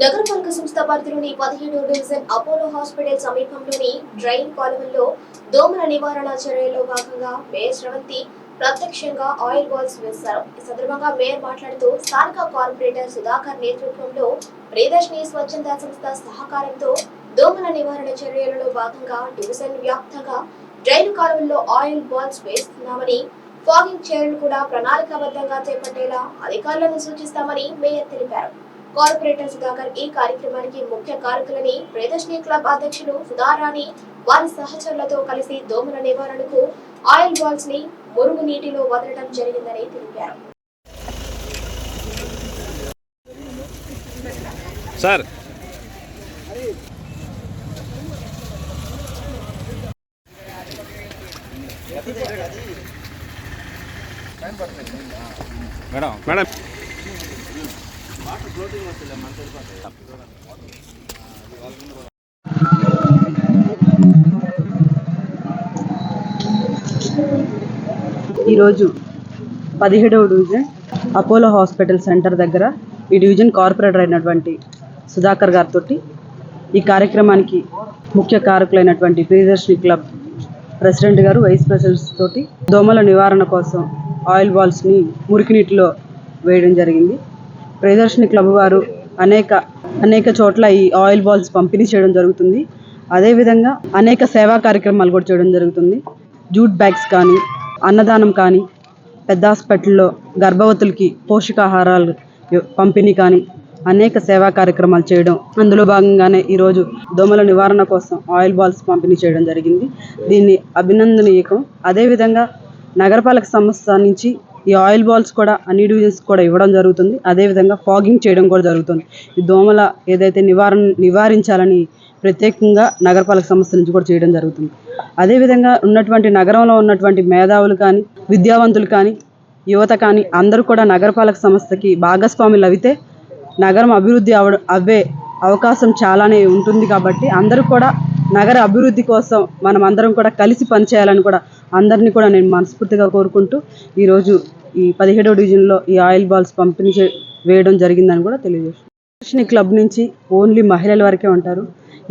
నగరపాలక సంస్థ పరిధిలోని పదిహేడు డివిజన్ అపోలో హాస్పిటల్ సమీపంలోని డ్రైన్ కాలువల్లో దోమల నివారణ చర్యల్లో భాగంగా మేయర్ శ్రవంతి ప్రత్యక్షంగా ఆయిల్ బాల్స్ వేశారు. ఈ సందర్భంగా మేయర్ మాట్లాడుతూ స్థానిక కార్పొరేటర్ సుధాకర్ నేతృత్వంలో ప్రియదర్శిని స్వచ్ఛంద సంస్థ సహకారంతో దోమల నివారణ చర్యలలో భాగంగా డివిజన్ వ్యాప్తంగా డ్రైన్ కాలువల్లో ఆయిల్ బాల్స్ వేస్తున్నామని ఫాగింగ్ చర్యలు కూడా ప్రణాళికాబద్ధంగా చేపట్టేలా అధికారులను సూచిస్తామని మేయర్ తెలిపారు. కార్పొరేటర్ సుధాకర్ ఈ కార్యక్రమానికి ముఖ్య కారకులని ప్రదర్శిని క్లబ్ అధ్యక్షులు సుధారాణి వారి సహచరులతో కలిసి దోమల నివారణకు ఆయిల్ బాల్స్ని మురుగు నీటిలో వదలడం జరిగిందని తెలిపారు. సార్. Madam madam. ఈరోజు పదిహేడవ డివిజన్ అపోలో హాస్పిటల్ సెంటర్ దగ్గర ఈ డివిజన్ కార్పొరేటర్ అయినటువంటి సుధాకర్ గారితో ఈ కార్యక్రమానికి ముఖ్య కారకులైనటువంటి Priyadarshini club president garu vice presidents తోటి దోమల నివారణ కోసం ఆయిల్ బాల్స్ని మురికి నీటిలో వేయడం జరిగింది. ప్రియదర్శిని క్లబ్ వారు అనేక అనేక చోట్ల ఈ ఆయిల్ బాల్స్ పంపిణీ చేయడం జరుగుతుంది. అదేవిధంగా అనేక సేవా కార్యక్రమాలు కూడా చేయడం జరుగుతుంది. జూట్ బ్యాగ్స్ కానీ అన్నదానం కానీ పెద్ద హాస్పిటల్లో గర్భవతులకి పోషకాహారాలు పంపిణీ కానీ అనేక సేవా కార్యక్రమాలు చేయడం. అందులో భాగంగానే ఈరోజు దోమల నివారణ కోసం ఆయిల్ బాల్స్ పంపిణీ చేయడం జరిగింది. దీన్ని అభినందనీయకం. అదేవిధంగా నగరపాలక సంస్థ నుంచి ఈ ఆయిల్ బాల్స్ కూడా అన్ని డివిజన్స్ కూడా ఇవ్వడం జరుగుతుంది. అదేవిధంగా ఫాగింగ్ చేయడం కూడా జరుగుతుంది. ఈ దోమల ఏదైతే నివారణ నివారించాలని ప్రత్యేకంగా నగరపాలక సంస్థ నుంచి కూడా చేయడం జరుగుతుంది. అదేవిధంగా ఉన్నటువంటి నగరంలో ఉన్నటువంటి మేధావులు కానీ విద్యావంతులు కానీ యువత కానీ అందరూ కూడా నగరపాలక సంస్థకి భాగస్వాములు అవితే నగరం అభివృద్ధి అవ అవ్వే అవకాశం చాలానే ఉంటుంది కాబట్టి అందరూ కూడా నగర అభివృద్ధి కోసం మనం అందరం కూడా కలిసి పనిచేయాలని కూడా అందరినీ కూడా నేను మనస్ఫూర్తిగా కోరుకుంటూ ఈరోజు ఈ పదిహేడో డివిజన్లో ఈ ఆయిల్ బాల్స్ పంపిణీ వేయడం జరిగిందని కూడా తెలియజేస్తుంది ప్రదర్శిని క్లబ్ నుంచి ఓన్లీ మహిళల వరకే ఉంటారు.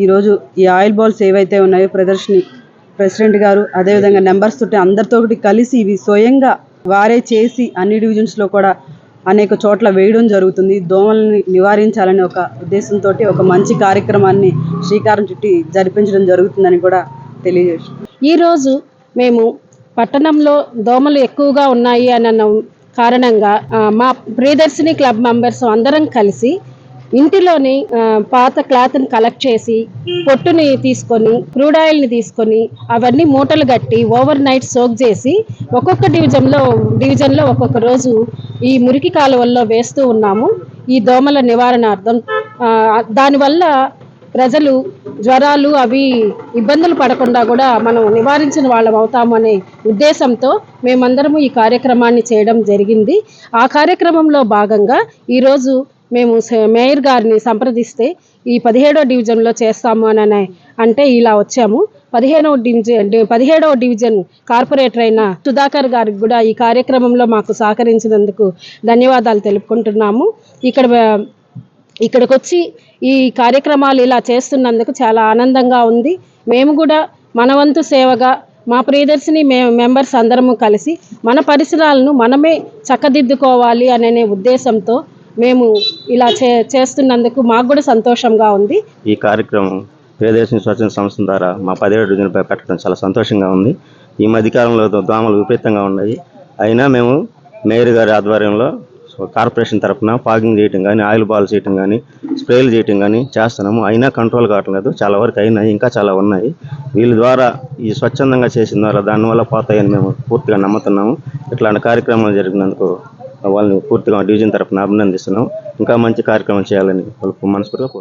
ఈరోజు ఈ ఆయిల్ బాల్స్ ఏవైతే ఉన్నాయో ప్రదర్శిని ప్రెసిడెంట్ గారు అదేవిధంగా నెంబర్స్ తోటి అందరితో కలిసి ఇవి స్వయంగా వారే చేసి అన్ని డివిజన్స్లో కూడా అనేక చోట్ల వేయడం జరుగుతుంది. దోమల్ని నివారించాలనే ఒక ఉద్దేశంతో ఒక మంచి కార్యక్రమాన్ని శ్రీకారం చుట్టి జరిపించడం జరుగుతుందని కూడా తెలియజేస్తుంది ఈరోజు మేము పట్టణంలో దోమలు ఎక్కువగా ఉన్నాయి అన్న కారణంగా మా ప్రియదర్శిని క్లబ్ మెంబర్స్ అందరం కలిసి ఇంటిలోని పాత క్లాత్ని కలెక్ట్ చేసి పొట్టుని తీసుకొని క్రూడ్ ఆయిల్ని తీసుకొని అవన్నీ మూటలు కట్టి ఓవర్ నైట్ సోక్ చేసి ఒక్కొక్క డివిజన్లో డివిజన్లో ఒక్కొక్క రోజు ఈ మురికి కాలువల్లో వేస్తూ ఉన్నాము. ఈ దోమల నివారణార్థం దానివల్ల ప్రజలు జ్వరాలు అవి ఇబ్బందులు పడకుండా కూడా మనం నివారించిన వాళ్ళం అవుతాము అనే ఉద్దేశంతో మేమందరము ఈ కార్యక్రమాన్ని చేయడం జరిగింది. ఆ కార్యక్రమంలో భాగంగా ఈరోజు మేము మేయర్ గారిని సంప్రదిస్తే ఈ పదిహేడో డివిజన్లో చేస్తాము అని అంటే ఇలా వచ్చాము. పదిహేనవ డివిజన్ పదిహేడవ డివిజన్ కార్పొరేటర్ అయిన సుధాకర్ గారికి కూడా ఈ కార్యక్రమంలో మాకు సహకరించినందుకు ధన్యవాదాలు తెలుపుకుంటున్నాము. ఇక్కడ ఇక్కడికి వచ్చి ఈ కార్యక్రమాలు ఇలా చేస్తున్నందుకు చాలా ఆనందంగా ఉంది. మేము కూడా మన వంతు సేవగా మా ప్రియదర్శిని మే మెంబర్స్ అందరము కలిసి మన పరిసరాలను మనమే చక్కదిద్దుకోవాలి అనే ఉద్దేశంతో మేము ఇలా చే చేస్తున్నందుకు మాకు కూడా సంతోషంగా ఉంది. ఈ కార్యక్రమం ప్రియదర్శిని స్వచ్ఛంద సంస్థ ద్వారా మా పదిహేడు రోజులపై పెట్టడం చాలా సంతోషంగా ఉంది. ఈ మధ్యకాలంలో దోమలు విపరీతంగా ఉన్నాయి. అయినా మేము మేయర్ గారి ఆధ్వర్యంలో కార్పొరేషన్ తరఫున ఫాగింగ్ చేయటం కానీ ఆయిల్ బాల్ చేయటం కానీ స్ప్రేలు చేయటం కానీ చేస్తున్నాము. అయినా కంట్రోల్ కావట్లేదు చాలా వరకు అయినాయి ఇంకా చాలా ఉన్నాయి. వీళ్ళ ద్వారా ఈ స్వచ్ఛందంగా చేసిన ద్వారా దానివల్ల పోతాయని మేము పూర్తిగా నమ్ముతున్నాము. ఇట్లాంటి కార్యక్రమాలు జరిగినందుకు వాళ్ళని పూర్తిగా డివిజన్ తరఫున అభినందిస్తున్నాం ఇంకా మంచి కార్యక్రమం చేయాలని మనస్ఫూర్తిగా కోరుతున్నాం